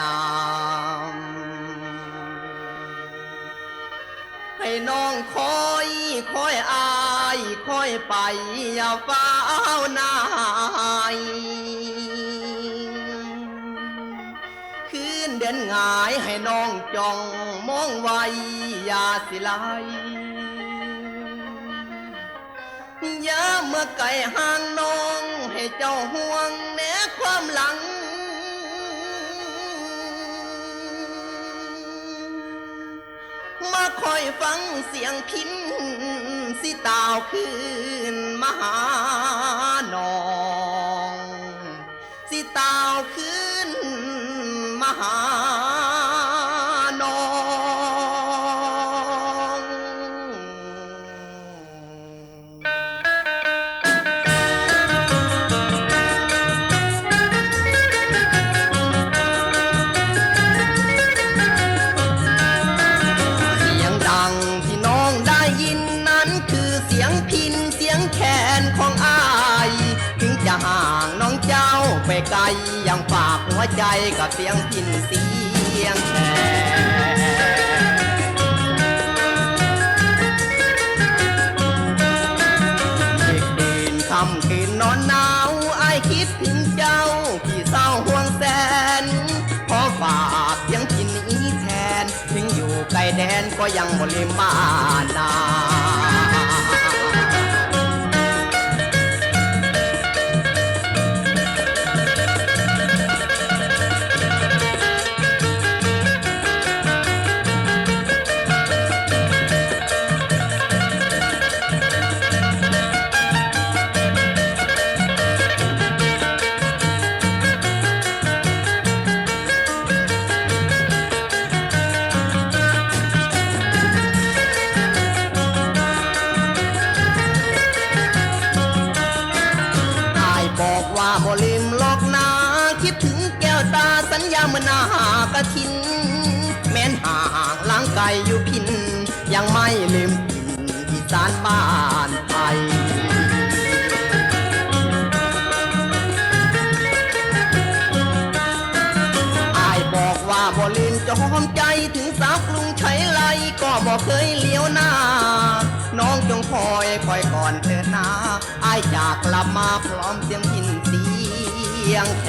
นาให้น้องคอยคอยอายคอยไปอย่าเฝ้านายคืนเดินงายให้น้องจ้องมองไว้อย่าสิไลอย่าเมื่อไก่ห่างน้องให้เจ้าห่วงแน่ความหลัง คอยฟังเสียงพินสิตาวคืนมาหานอง สิตาวคืนมหา ไปไกลยังฝากหัวใจกับเสียงพินเสียงแขนเด็กเดินคำคืนนอนหนาวอายคิดถึงเจ้าพี่เศร้าห่วงแสนขอฝากเสียงพินนี้แทน ถึงอยู่ไกลแดนก็ยังบ่ลืมานา คิดถึงแก้วตาสัญญาเมื่อหนาหากระทิน แม้นห่างล้างไกลอยู่พิน ยังไม่ลืมอีสานบ้านไทยอบอกว่าบ่ลืมจอมใจถึงสาวกรุงใช้ไรก็บ่เคยเลี้ยวหน้า น้องจงคอยคอยก่อนเถิดนาอายจากกลับมาพร้อมเสียงพินเสียงแข